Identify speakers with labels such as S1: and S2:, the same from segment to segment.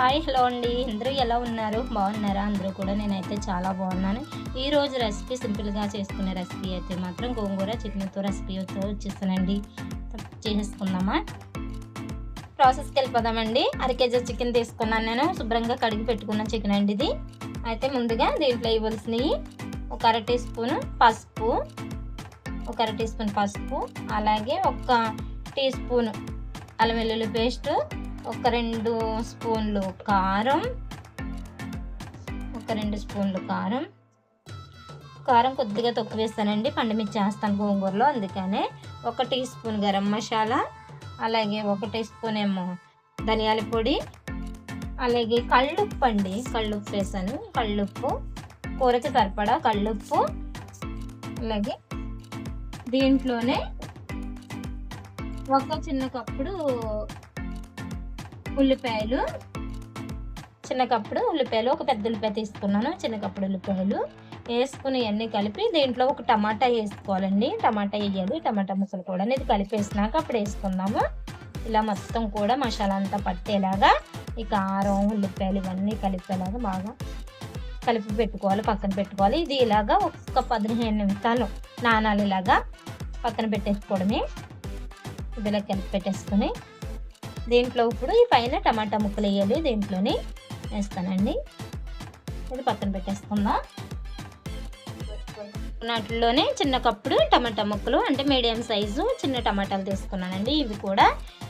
S1: Hi hello అండి. అందరూ ఎలా ఉన్నారు? బాగున్నారా? అందరూ కూడా నేనైతే చాలా బాగున్నాను. ఈరోజు రెసిపీ సింపుల్గా చేసుకునే రెసిపీ అయితే మాత్రం గోంగూర చికెన్తో రెసిపీతో వచ్చేస్తానండి చేసుకుందామా ప్రాసెస్కి వెళ్ళిపోదామండి. అర కేజీ చికెన్ తీసుకున్నాను నేను. శుభ్రంగా కడిగి పెట్టుకున్న చికెన్ అండి ఇది. అయితే ముందుగా దీంట్లో ఇవ్వాల్సినవి ఒక అర టీ స్పూన్ పసుపు ఒక అర టీ స్పూన్ పసుపు అలాగే ఒక టీ స్పూన్ అల్లం వెల్లుల్లి పేస్టు ఒక రెండు స్పూన్లు కారం. ఒక రెండు స్పూన్లు కారం. కారం కొద్దిగా తక్కువ వేస్తానండి. పండుమిర్చి వేస్తాను గోంగూరలో అందుకనే. ఒక టీ స్పూన్ గరం మసాలా అలాగే ఒక టీ స్పూన్ ఏమో ధనియాల పొడి అలాగే కళ్ళుప్పు అండి. కళ్ళుప్పు వేసాను. కళ్ళుప్పు కూరకి సరిపడా కళ్ళుప్పు అలాగే దీంట్లోనే ఒక చిన్న కప్పుడు ఉల్లిపాయలు. చిన్న కప్పుడు ఉల్లిపాయలు ఒక పెద్ద ఉల్లిపాయ తీసుకున్నాను. చిన్న కప్పుడు ఉల్లిపాయలు వేసుకుని అన్నీ కలిపి దీంట్లో ఒక టమాటా వేసుకోవాలండి. టమాటా వేయాలి. టమాటా ముక్కలు కూడా ఇది కలిపేసినాక అప్పుడు వేసుకుందాము. ఇలా మొత్తం కూడా మసాలా అంతా పట్టేలాగా ఈ కారం ఉల్లిపాయలు ఇవన్నీ కలిపేలాగా బాగా కలిపి పెట్టుకోవాలి పక్కన పెట్టుకోవాలి. ఇది ఇలాగా ఒక్క పదిహేను నిమిషాలు నానాలు ఇలాగా పక్కన పెట్టేసుకోవడమే. ఇదిలా కలిపి పెట్టేసుకొని దీంట్లో ఇప్పుడు ఈ పైన టమాటా ముక్కలు వేయాలి. దీంట్లోనే వేస్తానండి. ఇది పక్కన పెట్టేసుకుందాం. వాటిలోనే చిన్న కప్పుడు టమాటా ముక్కలు అంటే మీడియం సైజు చిన్న టమాటాలు తీసుకున్నానండి. ఇవి కూడా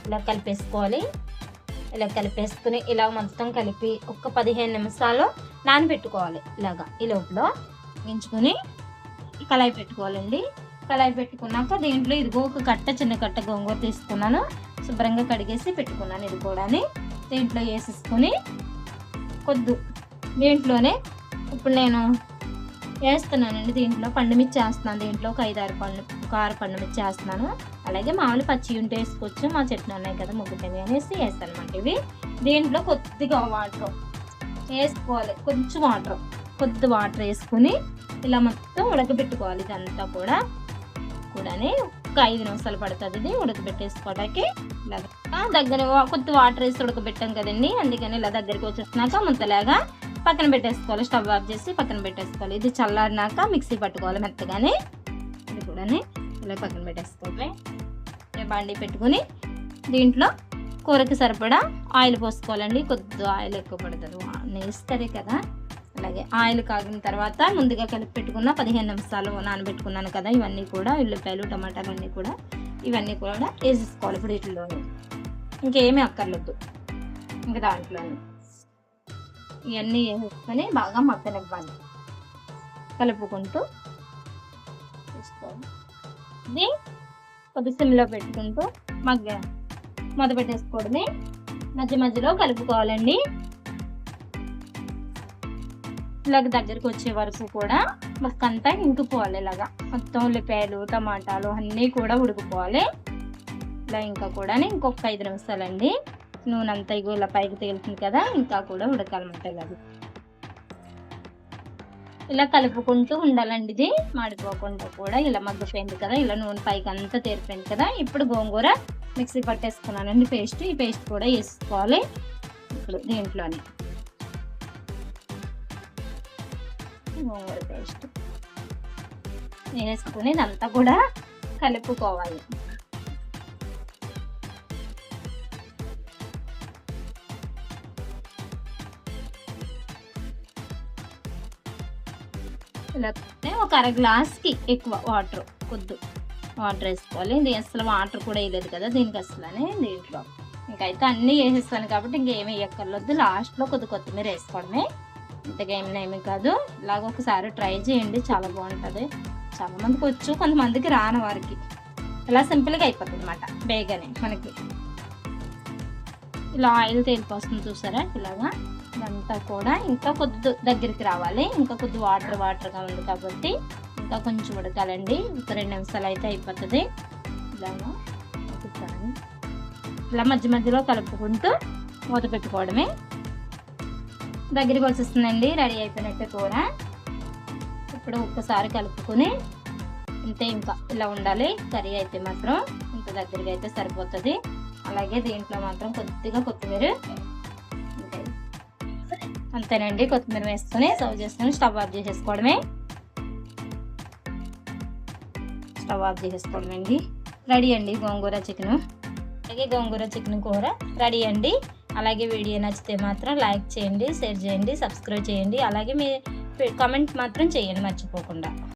S1: ఇలా కలిపేసుకోవాలి. ఇలా కలిపేసుకుని ఇలా మొత్తం కలిపి ఒక పదిహేను నిమిషాలు నానబెట్టుకోవాలి. ఇలాగా ఈ లోపల వేయించుకొని కళాయి పెట్టుకోవాలండి. కళాయి పెట్టుకున్నాక దీంట్లో ఇదిగో ఒక కట్ట చిన్న కట్ట గోంగూర తీసుకున్నాను. శుభ్రంగా కడిగేసి పెట్టుకున్నాను ఇది కూడా దీంట్లో వేసేసుకొని కొద్దు. దీంట్లోనే ఇప్పుడు నేను వేస్తున్నానండి దీంట్లో పండుమిర్చి వేస్తున్నాను. దీంట్లో ఒక ఐదారు పండు ఒక ఆరు పండుమిర్చి వేస్తున్నాను. అలాగే మామూలు పచ్చి ఉంటే వేసుకోవచ్చు. మా చెట్లు ఉన్నాయి కదా ముగ్గుతవి అనేసి వేస్తాను అనమాట ఇవి. దీంట్లో కొద్దిగా వాటర్ వేసుకోవాలి. కొంచెం వాటర్ కొద్ది వాటర్ వేసుకుని ఇలా మొత్తం ఉడకబెట్టుకోవాలి ఇదంతా కూడా. కూడానే ఒక ఐదు నిమిషాలు పడుతుంది. ఇది ఉడకబెట్టేసుకోవడానికి. ఇలాగా దగ్గర కొద్ది వాటర్ వేసి ఉడకబెట్టాం కదండి. అందుకని ఇలా దగ్గరికి వచ్చేసినాక ముంతలాగా పక్కన పెట్టేసుకోవాలి. స్టవ్ ఆఫ్ చేసి పక్కన పెట్టేసుకోవాలి. ఇది చల్లారినాక మిక్సీ పట్టుకోవాలి మెత్తగానే. ఇది కూడా ఇలా పక్కన పెట్టేసుకోవాలి. బండి పెట్టుకుని దీంట్లో కూరకి సరిపడా ఆయిల్ పోసుకోవాలండి. కొద్ది ఆయిల్ ఎక్కువ పడుతుంది నేస్తుంది కదా. అలాగే ఆయిల్ కాగిన తర్వాత ముందుగా కలిపి పెట్టుకున్న పదిహేను నిమిషాలు నానబెట్టుకున్నాను కదా ఇవన్నీ కూడా ఉల్లిపాయలు టమాటాలు అన్నీ కూడా ఇవన్నీ కూడా వేసేసుకోవాలి ఇప్పుడు వీటిలో ఇంకేమీ అక్కర్లేదు. ఇంకా దాంట్లో ఇవన్నీ వేసేసుకొని బాగా మగ్గనివ్వాలి. కలుపుకుంటూ తీసుకోవాలి ఇది కొద్ది సిమ్లో పెట్టుకుంటూ మగ్గ మొదపెట్టేసుకోవడమే మధ్య మధ్యలో కలుపుకోవాలండి. ఇలాగ దగ్గరికి వచ్చే వరకు కూడా అంతా ఇంకిపోవాలి ఇలాగా. మొత్తం ఉల్లిపాయలు టమాటాలు అన్నీ కూడా ఉడికిపోవాలి. ఇలా ఇంకా కూడా ఇంకొక ఐదు నిమిషాలండి. నూనె అంతా ఇగో ఇలా పైకి తేలుతుంది కదా ఇంకా కూడా ఉడకాలన్నమాట ఇలాగ. ఇలా కలుపుకుంటూ ఉండాలండి ఇది. మాడిపోకుండా కూడా ఇలా మగ్గిపోయింది కదా ఇలా నూనె పైకి అంతా తేరిపోయింది కదా ఇప్పుడు గోంగూర మిక్సీ పట్టేసుకున్నానండి పేస్ట్. ఈ పేస్ట్ కూడా వేసుకోవాలి ఇప్పుడు దీంట్లోనే. గోంగూర పేస్ట్ వేసుకుని ఇదంతా కూడా కలుపుకోవాలి. ఇలా ఒక అర గ్లాస్కి ఎక్కువ వాటర్ కొద్దు వాటర్ వేసుకోవాలి. ఇది అసలు వాటర్ కూడా వేయలేదు కదా దీనికి అసలనే దీంట్లో. ఇంకైతే అన్నీ వేసేస్తాను కాబట్టి ఇంకేమీ వేయక్కర్లేదు. లాస్ట్లో కొద్ది కొత్తిమీర వేసుకోవడమే ఇంతగా ఏమి కాదు. ఇలాగ ఒకసారి ట్రై చేయండి చాలా బాగుంటుంది. చాలా మందికి వచ్చు కొంతమందికి రాని వారికి. ఇలా సింపుల్గా అయిపోతుంది అనమాట బేగానే మనకి. ఇలా ఆయిల్ తేలిపోస్తుంది చూసారా? ఇలాగా ఇదంతా కూడా ఇంకా కొద్ది దగ్గరికి రావాలి. ఇంకా కొద్ది వాటర్ వాటర్గా ఉంది కాబట్టి ఇంకా కొంచెం ఉడకాలండి. ఒక రెండు నిమిషాలు అయితే అయిపోతుంది. ఇలాగా ఇలా మధ్య మధ్యలో కలుపుకుంటూ మూత పెట్టుకోవడమే. దగ్గరికి వచ్చేస్తుందండి రెడీ అయిపోయినట్టు కూర. ఇప్పుడు ఒక్కసారి కలుపుకొని ఇంతే ఇంకా ఇలా ఉండాలి. కర్రీ అయితే మాత్రం ఇంత దగ్గరగా అయితే సరిపోతుంది. అలాగే దీంట్లో మాత్రం కొద్దిగా కొత్తిమీర అంతేనండి కొత్తిమీర వేసుకొని సర్వ్ చేసుకొని స్టవ్ ఆఫ్ చేసేసుకోవడమే. స్టవ్ ఆఫ్ చేసేసుకోవడమండి. రెడీ అండి గోంగూర చికెన్. అలాగే గోంగూర చికెన్ కూర రెడీ అండి. అలాగే వీడియో నచ్చితే మాత్రం లైక్ చేయండి షేర్ చేయండి సబ్స్క్రైబ్ చేయండి. అలాగే మీ కామెంట్ మాత్రం చేయండి మర్చిపోకుండా.